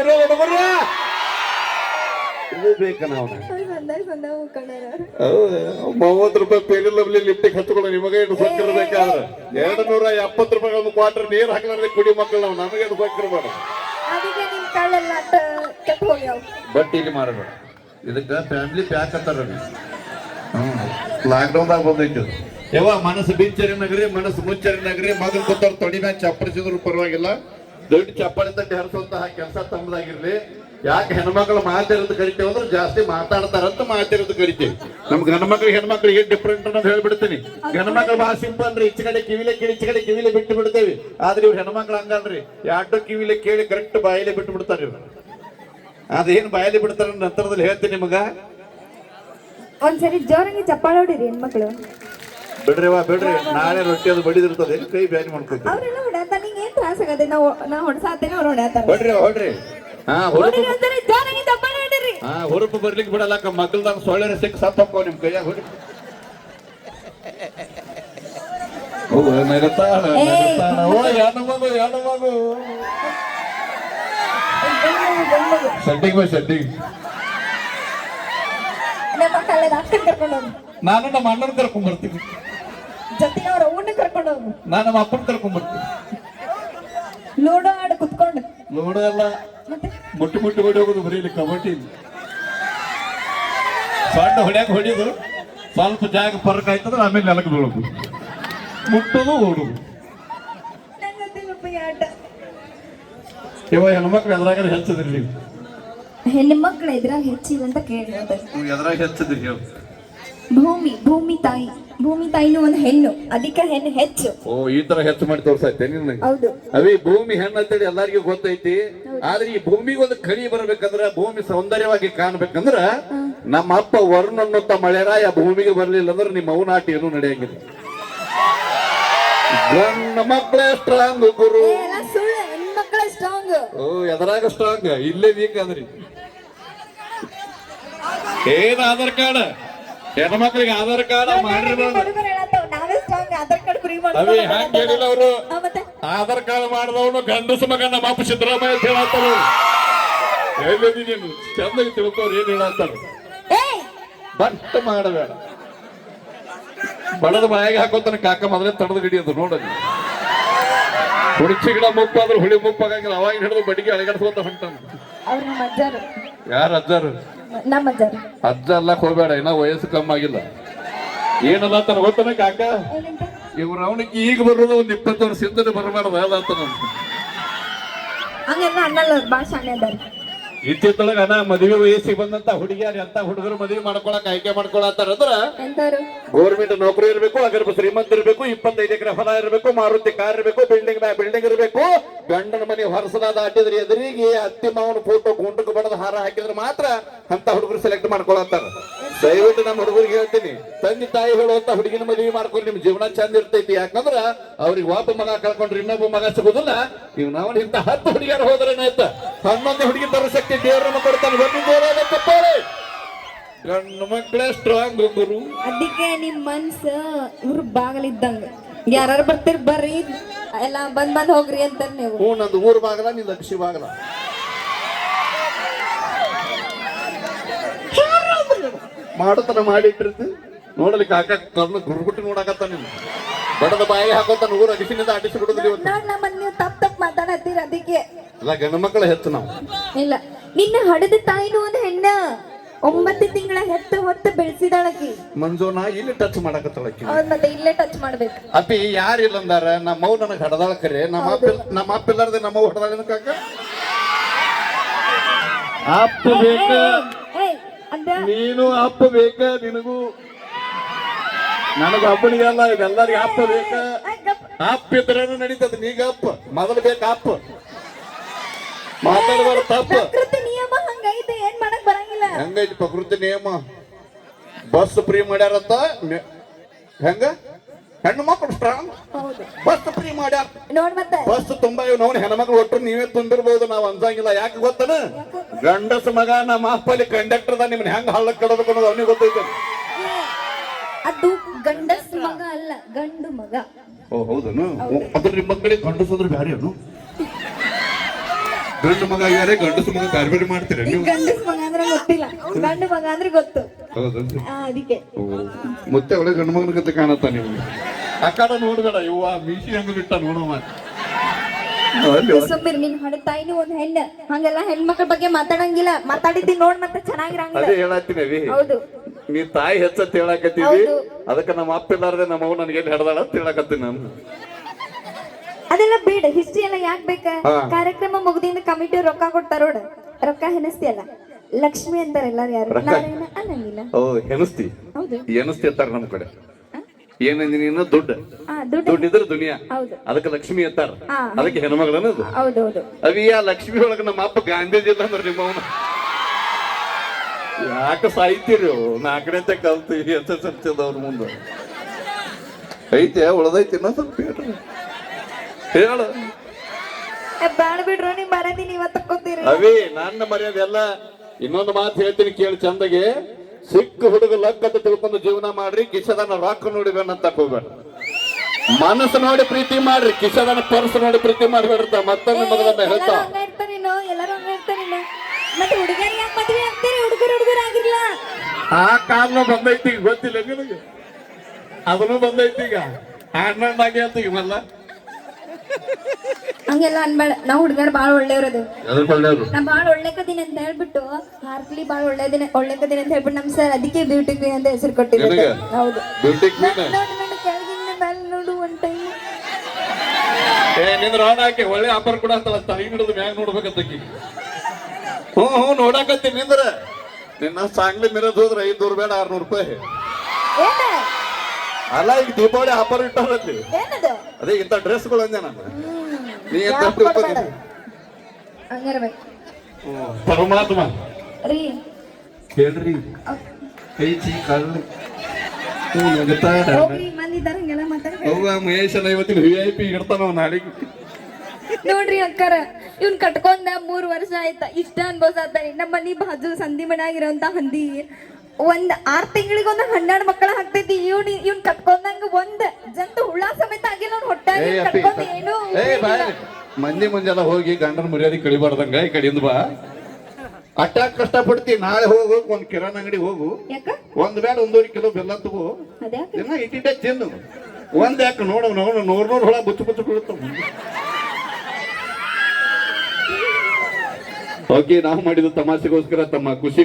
ಹುಡುಗರು ಹುಡುಗರು ಇದು ಬೇಕ ನಾವು. ಸಂದಾಗ ಸಂದಾಗ ಮುಕ್ಕಂಡಾರ ಮೂವತ್ತು ರೂಪಾಯಿ ಪೇಲಿ ಲವ್ಲಿ ಲಿಫ್ಟಿಗೆ ಹತ್ಕೊಂಡು ನಿಮಗೆ ಇಟ್ಟು ಸೊಕ್ಕಿರ್ಬೇಕಾದ್ರೆ ಎರಡು ನೂರ ಎಪ್ಪತ್ತು ರೂಪಾಯಿ ಒಂದು ಕ್ವಾರ್ಟರ್ ನೀರು ಹಾಕಲಾರ್ದೆ ಕುಡಿ ಮಕ್ಕಳು ನಾವು ನಮಗೆ ಕೆಟ್ಟ ಹೋಗ್ಯಾವ. ಬಟ್ ಇಲ್ಲಿ ಮಾಡಬೇಡ ಇದಕ್ಕೆ ಫ್ಯಾಮಿಲಿ ಪ್ಯಾಕ್ ಅಂತಾರ ಹ್ಮ್ ಡೌನ್ ಬಂದೈತಿ ಅದು. ಯವ್ವ ಮನಸ್ಸು ಬಿಚ್ಚರಿ ನಗರಿ ಮನಸ್ಸು ಮುಚ್ಚರಿ ನಗರಿ ಮಗನ್ ಕೂತಾರ ತೊಡಿ ಮ್ಯಾಚ್ ಚಪ್ಪಡಿಸಿದ್ರು ಪರವಾಗಿಲ್ಲ. ದೊಡ್ಡ ಚಪ್ಪಳಿ ತಟ್ಟಿ ಕೆಲಸ ತಮ್ಮದಾಗಿರ್ಲಿ. ಯಾಕೆ ಹೆಣ್ಮಕ್ಳು ಮಾತಿರೋದು ಕರಿತೇವೆ ಅಂದ್ರೆ ಜಾಸ್ತಿ ಮಾತಾಡ್ತಾರಂತ ಮಾತಿರೋದು ನಮ್ಗೆ ನಮ್ ಹೆಣ್ಮಕ್ಳು ಹೆಣ್ಮಕ್ಳಿಗೆ ಡಿಫ್ರೆಂಟ್ ಅನ್ನೋದು ಹೇಳ್ಬಿಡ್ತೀನಿ. ಗಣಮಕ್ಳು ಬಹಳ ಸಿಂಪಲ್ ರೀ. ಈಚೆ ಕಡೆ ಕಿವಿಲೆ ಕೇಳಿ, ಈಚೆ ಕಡೆ ಕಿವಿಲೆ ಬಿಟ್ಟು ಬಿಡ್ತೇವೆ. ಆದ್ರೆ ಇವ್ರು ಹೆಣ್ಮಕ್ಳು ಹಂಗಲ್ರಿ. ಎರಡು ಕಿವಿಲೆ ಕೇಳಿ ಕರೆಕ್ಟ್ ಬಾಯಲ್ಲಿ ಬಿಟ್ಟು ಬಿಡ್ತಾರೆ ಇವ್ರು. ಅದೇನ್ ಬಾಯಲ್ಲಿ ಬಿಡ್ತಾರ ನಂತರದಲ್ಲಿ ಹೇಳ್ತೀನಿ ನಿಮಗ. ಒಂದ್ಸರಿ ಜೋರಂಗಿ ಚಪ್ಪಾಳ ಹೊಡಿರಿ ಹೆಣ್ಮಕ್ಳು. ಬಿಡ್ರಿ ವಾ ಬಿಡ್ರಿ. ನಾಳೆ ರೊಟ್ಟಿ ಅದು ಬಡಿದಿರ್ತದೆ. ಕೈ ಬ್ಯಾನಿ ಮಾಡ್ಕೊತೀವಿ ಅವ್ರೆಲ್ಲ ಹೊಡ್ಯಾತ ನಿಂಗೆ ಏನ್ ತ್ರಾಸ ಆಗದೆ ನಾವು ನಾ ಹೊಡ್ಸಾತೇನೆ ಅವ್ರು ಹೊಡ್ಯಾತ ಹೊಡ್ರಿ ಹೊಡ್ರಿ. ಹಾ ಹುರುಪು ಹಾ ಹುರುಪು ಬರ್ಲಿಕ್ಕೆ ಬಿಡಲ್ಲ ಮಕ್ಕಳ್ದಾಗ ಸೊಳ್ಳೆ ಸಿಕ್ಕ ಸತ್ತಕ್ಕೋ ನಿಮ್ ಕೈಯಾಗ ಹೊಡಿ. ಓ ನಗತಾಳ ನಗತಾಳ. ಓ ಹೆಣ್ಣು ಮಗು ಹೆಣ್ಣು ಮಗು. ಸಡ್ಡಿಗೆ ಬಾ ಹೋಗು. ನಾನು ನಮ್ಮ ಅಣ್ಣನ ಕರ್ಕೊಂಡ್ ಬರ್ತೀನಿ. ಜೊತೆಗೆ ಅವ್ರ ಕರ್ಕೊಂಡು ಹೋಗು. ನಾನು ನಮ್ಮ ಅಪ್ಪನ ಕರ್ಕೊಂಡ್ ಬರ್ತೀನಿ. ಲೂಡೋ ಆಡ ಕುತ್ಕೊಂಡು. ಅಲ್ಲ ಮತ್ತೆ? ಮುಟ್ಟು ಮುಟ್ಟು ಹೊಡಿ ಹೋಗೋದು ಬರೀ ಇಲ್ಲಿ ಕಬಡ್ಡಿ ಸಣ್ಣ ಹೊಡ್ಯಾಕ ಹೊಡಿಯೋದು ಸ್ವಲ್ಪ ಜಾಗ ಆಯ್ತಂದ್ರೆ ಆಮೇಲೆ ನೆಲಕ್ಕೆ ಬೀಳೋದು. ಮುಟ್ಟೋದು ಓಡೋದು. ನಂಗ್ ಗೊತ್ತಿಲ್ಲಪ್ಪ ಈ ಆಟ. ಇವಾಗ ಹೆಣ್ಮಕ್ಳು ಎದ್ರಾಗ ಹೆಚ್ಚದ್ರಿ ನೀವು? ಹೆಣ್ಮಕ್ಳು ಇದ್ರಾಗ ಹೆಚ್ಚಿಲ್ಲ ಅಂತ ಕೇಳಿ. ಎದ್ರಾಗ ಹೆಚ್ಚದ್ರಿ ಹೇಳು ಭೂಮಿ ಭೂಮಿ ತಾಯಿ. ಭೂಮಿ ತಾಯಿನೂ ಒಂದು ಹೆಣ್ಣು ಅದಕ್ಕೆ ಹೆಣ್ಣು ಹೆಚ್ಚು. ಓ ಈ ತರ ಹೆಚ್ಚು ಮಾಡಿ ತೋರ್ಸೈತೆ ನಿನ್ನ? ಹೌದು. ಅವಿ ಭೂಮಿ ಹೆಣ್ಣಂತೇಳಿ ಎಲ್ಲರಿಗೂ ಗೊತ್ತೈತಿ. ಆದ್ರೆ ಈ ಭೂಮಿಗೆ ಒಂದು ಕಳಿ ಬರ್ಬೇಕಂದ್ರ ಭೂಮಿ ಸೌಂದರ್ಯವಾಗಿ ಕಾಣ್ಬೇಕಂದ್ರ ನಮ್ಮ ಅಪ್ಪ ವರುಣ ಅನ್ನುತ್ತ ಮಳೆರಾಯ ಭೂಮಿಗೆ ಬರ್ಲಿಲ್ಲ ಅಂದ್ರೆ ನಿಮ್ಮ ಮೌನಾಟಿ ಏನೂ ನಡೆಯಂಗಿಲ್ಲ. ಗಂಡ ಮಕ್ಕಳೇ ಸ್ಟ್ರಾಂಗ್ ಗುರು. ಸ್ಟ್ರಾಂಗ್ ಓ ಎದರಾಗ ಸ್ಟ್ರಾಂಗ್ ಇಲ್ಲೇ ವೀಕ್ ಅದ್ರಿ ಏನ್ ಆಧಾರ್ ಕಾರ್ಡ್? ಹೆಣ್ಮಕ್ಳಿಗೆ ಆಧಾರ್ ಕಾರ್ಡ್ ಫ್ರೀ ಅವಿ ಹಂಗ ಹೇಳಿಲ್ಲ ಅವರು? ಆಧಾರ್ ಕಾರ್ಡ್ ಮಾಡಿದವನು ಗಂಡಸ ಮಗ ನಮ್ಮ ಅಪ್ಪ ಸಿದ್ದರಾಮಯ್ಯ ಅಂತ ಹೇಳತ್ತಾರ ಎಲ್ಲಿದಿ ನೀನು. ಚಂದಾಗಿ ತಿಳ್ಕೋರು ಏನ್ ಹೇಳತ್ತಾರ ಬಟ್ ಮಾಡಬೇಡ. ಬಡದ ಬಾಯಿಗೆ ಹಾಕೋತಾನೆ ಕಾಕ ಮೊದಲೇ ತಡದ ಹಿಡಿಯೋದು ನೋಡಲಿ ಹುಡುಚಿ ಗಿಡ ಮುಪ್ಪಾದ್ರೆ ಹುಳಿ ಮುಪ್ಪಾಗಂಗಿಲ್ಲ ಅವಾಗ ಹಿಡಿದು ಬಡಿಗೆ ಅಳಗಡಿಸ್ಕೊತ ಹೊಂಟಾನ. ಯಾರ ಅಜ್ಜಾರು? ನಮ್ಮ ಅಜ್ಜಾರು ಹೋಗ್ಬೇಡ ಇನ್ನ ವಯಸ್ಸು ಕಮ್ಮಿ ಆಗಿಲ್ಲ. ಏನಲ್ಲ ತನ ಗೊತ್ತನ ಕಾಕ? ಇವ್ರ ಅವನಿಗೆ ಈಗ ಬರೋದು ಒಂದ್ ಇಪ್ಪತ್ತು ವರ್ಷ ಹಿಂದೆ ಬರಬಾರ್ದು ಅದ ಅಂತ ನಮ್ಗೆ ಹಂಗೆಲ್ಲ ಅನ್ನಲ್ಲ ಭಾಳ ಶಾಣೆ ಅದಾರ. ಇತ್ತಿತ್ತೊಳಗ ನಾ ಮದುವೆ ವಯಸ್ಸಿಗೆ ಬಂದಂತ ಹುಡುಗಿಯರ್ ಎಂತ ಹುಡುಗರು ಮದುವೆ ಮಾಡ್ಕೊಳಕ್ ಆಯ್ಕೆ ಮಾಡ್ಕೊಳತ್ತಾರ ಅಂದ್ರ ಗೌರ್ಮೆಂಟ್ ನೌಕರಿ ಇರಬೇಕು ಅಗರ್ಭ ಶ್ರೀಮಂತ ಇರಬೇಕು ಇಪ್ಪತ್ತೈದು ಎಕರೆ ಹೊಲ ಇರಬೇಕು ಮಾರುತಿ ಕಾರ್ ಇರಬೇಕು ಬಿಲ್ಡಿಂಗ್ ಮ್ಯಾ ಬಿಲ್ಡಿಂಗ್ ಇರಬೇಕು ಗಂಡನ ಮನೆ ಹೊರಸದ ದಾಟಿದ್ರೆ ಎದುರಿಗೆ ಅತ್ತಿ ಮಾವನ ಫೋಟೋ ಗುಂಡಕ್ಕೆ ಬಡದ ಹಾರ ಹಾಕಿದ್ರೆ ಮಾತ್ರ ಅಂತ ಹುಡುಗರು ಸೆಲೆಕ್ಟ್ ಮಾಡ್ಕೊಳತ್ತಾರ. ದಯವಿಟ್ಟು ನಮ್ಮ ಹುಡುಗರಿಗೆ ಹೇಳ್ತೀನಿ ತಂದೆ ತಾಯಿ ಹೇಳುವಂತ ಹುಡುಗಿನ ಮದುವೆ ಮಾಡ್ಕೊಂಡು ನಿಮ್ ಜೀವನ ಚಂದ ಇರ್ತೈತಿ. ಯಾಕಂದ್ರ ಅವ್ರಿಗೆ ಒಬ್ಬ ಮಗ ಕಳ್ಕೊಂಡ್ರೆ ಇನ್ನೊಬ್ಬ ಮಗ ಸಿಗುದಿಲ್ಲ. ಇವ್ ನಾವ್ ಇಂತ ಹತ್ತು ಹುಡುಗಿಯರು ಹೋದ್ರೆ ಏನಾಯ್ತ ಹನ್ನೊಂದು ಹುಡುಗಿ ಬರೋ ಶಕ್ತಿ ದೇವ್ರನ್ನ ಕೊಡ್ತಾನೆ ಬನ್ನಿ ದೇವರ ತಪ್ಪಾರೆ ಗಂಡು ಮಕ್ಕಳೇ ಸ್ಟ್ರಾಂಗ್ ಗುರು. ಅದಕ್ಕೆ ನಿಮ್ ಮನ್ಸ ಇವ್ರ ಬಾಗಲಿದ್ದಂಗ. ಯಾರು ಬರ್ತೀರಿ ಬರ್ರಿ. ಎಲ್ಲ ಬಂದ್ ಬಂದ್ ಹೋಗ್ರಿ ಅಂತ ನೀವು. ಹ್ಞೂ ನಂದು ಊರ್ ಬಾಗಲ ನೀ ಲಕ್ಷಿ ಬಾಗಲ. ಮಾಡತನ ಮಾಡಿಟ್ಟಿರ್ತಿ. ನೋಡಲಿ ಕಾಕ ಕರ್ನ ಗುರುಗುಟ್ಟಿ ನೋಡಕತ್ತ ನೀನು. ಬಡದ ಬಾಯಿ ಹಾಕೋತ ಊರ ಅಡಿಸಿನಿಂದ ಅಡಿಸಿ ಬಿಡುದಿಲ್ಲ ಇವತ್ತು. ನೋಡ್ ನಮ್ಮನ್ನ ನೀವು ತಪ್ಪ ತಪ್ಪ ಮಾತಾಡತ್ತೀರ ಅದಕ್ಕೆ. ಎಲ್ಲ ಗಂಡು ಮಕ್ಕಳ ಹೆತ್ತು ನಾವು. ಇಲ್ಲ ನಿನ್ನ ಹಡದ ತಾಯಿನೂ ಒಂದು ಹೆಣ್ಣ. ಒಂಬತ್ತು ತಿಂಗಳ ಹೆತ್ತ ಹೊತ್ತು ಬೆಳೆಸಿದಾಳಕಿ. ಮಂಜುನ ಇಲ್ಲಿ ಟಚ್ ಮಾಡಕತ್ತಳಕಿ. ಅವ್ರ ಮತ್ತೆ ಇಲ್ಲೇ ಟಚ್ ಮಾಡ್ಬೇಕು. ಅಪ್ಪಿ ಯಾರಿಲ್ಲ ಅಂದಾರ? ನಮ್ಮವ್ ನನಗೆ ಹಡದಾಳ ಕರೆ. ನಮ್ಮ ಅಪ್ಪ ನಮ್ಮ ಅಪ್ಪ ಇಲ್ಲಾರ್ದೆ ನಮ್ಮವ್ ಹಡದಾಳ ಕಾಕ ಅಪ್ಪ ಬೇಕ. ಏಯ್ ನೀನು ಅಪ್ಪ ಬೇಕ ನಿನಗೂ. ನನಗ ಅಪ್ಪನಿಗೆಲ್ಲ ಇದೆಲ್ಲರಿಗೆ ಅಪ್ಪ ಬೇಕ. ಅಪ್ಪ ಇದ್ರೇನು ನಡೀತದ ನೀಗ ಅಪ್ಪ. ಮೊದಲು ಬೇಕ ಅಪ್ಪ. ಮಾತಾಡಬಾರ ತಪ್ಪ. ಪ್ರಕೃತಿ ನಿಯಮ ಹಂಗೈತೆ ಏನ್ ಮಾಡಕ್ ಬರಂಗಿಲ್ಲ. ಹೆಂಗೈತಿ ಪ್ರಕೃತಿ ನಿಯಮ? ಬಸ್ ಫ್ರೀ ಮಾಡ್ಯಾರತ್ತ ಹೆಂಗ? ಹೆಣ್ಣು ಮಕ್ಕಳು ಸ್ಟ್ರಾಂಗ್ ಬಸ್ ಫ್ರೀ ಮಾಡ್ಯಾರ. ನೋಡ್ ಮತ್ತೆ. ಬಸ್ ತುಂಬಾ ಇವ್ ನಾವು ಹೆಣ್ಮಕ್ಳು ಒಟ್ಟು ನೀವೇ ತುಂಬಿರ್ಬೋದು ನಾವ್ ಅನ್ಸಂಗಿಲ್ಲ ಯಾಕೆ ಗೊತ್ತನ? ಗಂಡಸ ಮಗ ನಮ್ಮ ಅಪ್ಪಲ್ಲಿ ಕಂಡಕ್ಟರ್ ದ ನಿಮ್ನ ಹೆಂಗ್ ಹಳ್ಳಕ್ ಕಡಬೇಕು ಅನ್ನೋದು ಅವನಿಗೆ ಗೊತ್ತೈತೆ. ಅದು ಗಂಡಸ್ ಮಗ ಅಲ್ಲ ಗಂಡು ಮಗ. ಓ ಹೌದನು? ಅದ್ರ ನಿಮ್ಮ ಮಕ್ಕಳಿಗೆ ಗಂಡಸಂದ್ರೆ ಬ್ಯಾರೆ ಅನು ಗಂಡು ಮಗ ಇದಾರೆ ಗಂಡಸು ಮಗ ಬೇರೆ ಬೇರೆ ಮಾಡ್ತೀರ ನೀವು? ಗಂಡಸ್ ಮಗ ಅಂದ್ರೆ ಗೊತ್ತಿಲ್ಲ. ಗಂಡು ಮಗ ಅಂದ್ರೆ ಗೊತ್ತು. ಹೌದಲ್ರಿ ಆ, ಅದಕ್ಕೆ. ಮತ್ತೆ ಒಳ್ಳೆ ಗಂಡು ಮಗನ ಕತೆ ಕಾಣತ್ತ ನಿಮ್ಗೆ? ಆ ಕಡೆ ನೋಡ್ಬೇಡ ಇವ್ವ ಮೀಸಿ ಹಂಗ ಬಿಟ್ಟ ನೋಡವ ಅಲ್ಲಿ ಸುಮ್ಮಿರ್ ನಿನ್ ಹೊಡೆ ತಾಯಿನೂ ಒಂದ್ ಹೆಣ್ಣು. ಹಂಗೆಲ್ಲ ಹೆಣ್ಮಕ್ಳ ಬಗ್ಗೆ ಮಾತಾಡಂಗಿಲ್ಲ. ಮಾತಾಡಿದ್ದಿ ನೋಡ್ ಮತ್ತೆ ಚೆನ್ನಾಗಿರಂಗಿಲ್ಲ. ಅದೇ ಹೇಳತ್ತೀನಿ ಅವಿ. ಹೌದು. ನೀ ತಾಯಿ ಹೆಚ್ಚತ್ ಹೇಳಕತ್ತೀವಿ ಹೌದು. ಅದಕ್ಕೆ ನಮ್ಮ ಅಪ್ಪ ಇಲ್ಲಾರ್ದೆ ನಮ್ಮ ಅವ್ವ ನನಗೆ ಎಲ್ಲಿ ಹಿಡ್ದಾಳ ಅಂತ ಹೇಳಕತ್ತೀನಿ ನಾನು. ಅದೆಲ್ಲ ಬೇಡ ಹಿಸ್ಟ್ರಿ ಎಲ್ಲ ಯಾಕ್ ಬೇಕ? ಕಾರ್ಯಕ್ರಮ ಮುಗಿದಿಂದ ಕಮಿಟಿ ರೊಕ್ಕ ಕೊಡ್ತಾರ ನೋಡ ರೊಕ್ಕ ಹೆನಸ್ತಿಯಲ್ಲ ಲಕ್ಷ್ಮಿ ಅಂತಾರ ಎಲ್ಲಾರು ಯಾರು? ನಾರಾಯಣ ಅನ್ನಂಗಿಲ್ಲ ಓ ಹೆನಸ್ತಿ ಹೌದು. ಹೆನಸ್ತಿ ಅಂತಾರ ನಮ್ಮ ಕಡೆ. ಏನಂದಿ ನೀನು? ದುಡ್ಡು. ದುಡ್ಡಿದ್ರೆ ದುನಿಯಾ. ಅದಕ್ಕೆ ಲಕ್ಷ್ಮಿ ಅಂತಾರ. ಅದಕ್ಕೆ ಹೆಣ್ಮಗಳನ್ನದು ಹೌದು ಹೌದು ಅವಿ ಆ ಲಕ್ಷ್ಮಿ ಒಳಗ ನಮ್ಮ ಅಪ್ಪ ಗಾಂಧೀಜಿ ಇಲ್ಲ ಅಂದ್ರೆ ನಿಮ್ಮ ಅವನ. ಯಾಕೆ ಸಾಯ್ತೀರಿ ನಾಲ್ಕನೇ ಕಲ್ತೀವಿ ಎಸ್ ಎಸ್ ಎಲ್ ಮುಂದೆ. ಐತೆ ಉಳದೈತಿ ಹೇಳ್ರಿ. ಹೇಳು. ಏ, ಬ್ಯಾಡ ಬಿಡ್ರು ನಿಮ್ ಮರದಿ ನೀವ ತಕ್ಕೊತೀರಿ ಅವಿ ನನ್ನ ಮರ್ಯಾದೆ ಎಲ್ಲ ಇನ್ನೊಂದು ಮಾತು ಹೇಳ್ತೀನಿ ಕೇಳಿ ಚಂದಗೆ. ಸಿಕ್ಕ ಹುಡುಗ ಲಕ್ಕದ ತಿಳ್ಕೊಂಡು ಜೀವನ ಮಾಡ್ರಿ ಕಿಶದನ ರಾಕ್ ನೋಡಿ ಅಂತ ಹೋಗ್ಬೇಡ ಮನಸ್ಸು ನೋಡಿ ಪ್ರೀತಿ ಮಾಡ್ರಿ ಕಿಶದನ ಪರ್ಸ್ ನೋಡಿ ಪ್ರೀತಿ ಮಾಡ್ಬೇಡ ಮತ್ತೊಮ್ಮೆ ಎಲ್ಲರೂ ಹೇಳ್ತಾ. ಎಲ್ಲರೂ ಮತ್ತೆ ಹುಡುಗರು ಯಾಕೆ ಮದ್ವೆ ಆಗ್ತೀರಿ? ಹುಡುಗರು ಹುಡುಗರು ಆಗಿರ್ಲ ಆ ಕಾರಣ ಬಂದೈತಿ ಈಗ ಗೊತ್ತಿಲ್ಲ ನಿನಗೆ. ಅದನ್ನು ಬಂದೈತಿ ಈಗ. ಹಣ್ಣಾಗಿ ಅಂತ ಈಗ ಮಲ್ಲ ಹಂಗೆಲ್ಲ ಅನ್ಬೇಡ. ನಾವು ಹುಡುಗರು ಬಾಳ ಒಳ್ಳೆಯವ್ರದು ನಾ ಬಾಳ ಒಳ್ಳೆಕದೀನಿ ಅಂತ ಹೇಳ್ಬಿಟ್ಟು ಹಾರ್ಕ್ಲಿ ಬಾಳ ಒಳ್ಳೆದಿನ ಒಳ್ಳೆಕದೀನಿ ಅಂತ ಹೇಳ್ಬಿಟ್ಟು ನಮ್ ಸರ್ ಅದಕ್ಕೆ ಬ್ಯೂಟಿ ಕ್ವೀನ್ ಅಂತ ಹೆಸರು ಕೊಟ್ಟಿದ್ದೆ? ಹೌದು. ಕೆಳಗಿನ ಮೇಲೆ ನೋಡು ಒಂದ್ ಟೈಮ್ ನಿಂದ್ರ ಹಾಕಿ ಒಳ್ಳೆ ಆಫರ್ ಕೂಡ ತಲೆ ಹಿಡಿದು ಮ್ಯಾಗ ನೋಡ್ಬೇಕಂತಕಿ ಹ್ಞೂ ಹ್ಞೂ ನೋಡಾಕತ್ತೀನಿ ನಿಂದ್ರ. ನಿನ್ನ ಸಾಂಗ್ಲಿ ಮಿರದ್ ಹೋದ್ರೆ ಐದ್ನೂರು ಬೇಡ ಆರ್ನೂರು ರೂಪಾಯಿ. ಅಲ್ಲ ಈಗ ದೀಪಾವಳಿ ಆಫರ್ ಇಟ್ಟಾರಲ್ಲಿ ಏನದು? ಅದೇ ಇಂಥ ಡ್ರೆಸ್ಗಳು ಅಂದೆ ನಾನು. ನೀ ಎಂತ? ಹಂಗಿರ್ಬೇಕು ಪರಮಾತ್ಮ ರೀ. ಕೇಳ್ರಿ. ಕೈ ಚೀ ಕಾಲು ಹಂಗೆಲ್ಲ ಮಾತಾಡ್ಬೇಕು ಮಹೇಶನ ಇವತ್ತಿನ ವಿ ಐ ಪಿ ಇಡ್ತಾನ ನಾಳೆಗೆ ನೋಡ್ರಿ ಅಕ್ಕಾರ ಇವ್ನ್ ಕಟ್ಕೊಂಡ ಮೂರ್ ವರ್ಷ ಆಯ್ತಾ. ಇಷ್ಟ ಅನ್ಬೋಸಾತಾನೆ ನಮ್ಮ ಮನಿ ಬಾಜು ಸಂಧಿ ಮನ್ಯಾಗಿರೋಂತ ಹಂದಿ. ಒಂದ್ ಆರ್ ತಿಂಗಳಿಗೆ ಒಂದ್ ಹನ್ನೆರಡು ಮಕ್ಕಳ ಹಾಕ್ತೈತಿ ಇವ್ನ ಇವ್ನ್ ಕಟ್ಕೊಂಡಂಗ ಒಂದ್ ಜಂತು ಹುಳ ಸಮೇತ ಆಗಿಲ್ಲ ಅವ್ನ ಹೊಟ್ಟೆ ಏ ಅಪ್ಪಿ ಕಟ್ಕೊಂಡ್ ಏನು ಏ ಬಾಯ್. ಮಂದಿ ಮುಂಜಾನೆ ಹೋಗಿ ಗಂಡನ ಮರ್ಯಾದೆ ಕಳಿಬಾರ್ದಂಗ ಈ ಕಡೆಯಿಂದ ಬಾ. ಅಟ್ಟಾಕ್ ಕಷ್ಟಪಡ್ತಿ ನಾಳೆ ಹೋಗು ಒಂದ್ ಕಿರಾಣ ಅಂಗಡಿ ಹೋಗು. ಯಾಕ? ಒಂದ್ ಬ್ಯಾಡ ಒಂದೂವರೆ ಕಿಲೋ ಬೆಲ್ಲ ತಗೋ. ಅದ್ಯಾಕ? ದಿನ ಇಟ್ಟಿಟ್ಟೆ ತಿನ್ನು. ಒಂದ್ ಯಾಕೆ ನೋಡವ್ ನೋಡು ನೂರ್ ನೂರ್ ಹುಳ ಬುಚ್ಚು ಬುಚ್ಚು ಬೀಳುತ್ತಾವ ಓಕೆ ನಾವು ಮಾಡಿದ ತಮಾಷೆಗೋಸ್ಕರ ತಮ್ಮ ಖುಷಿ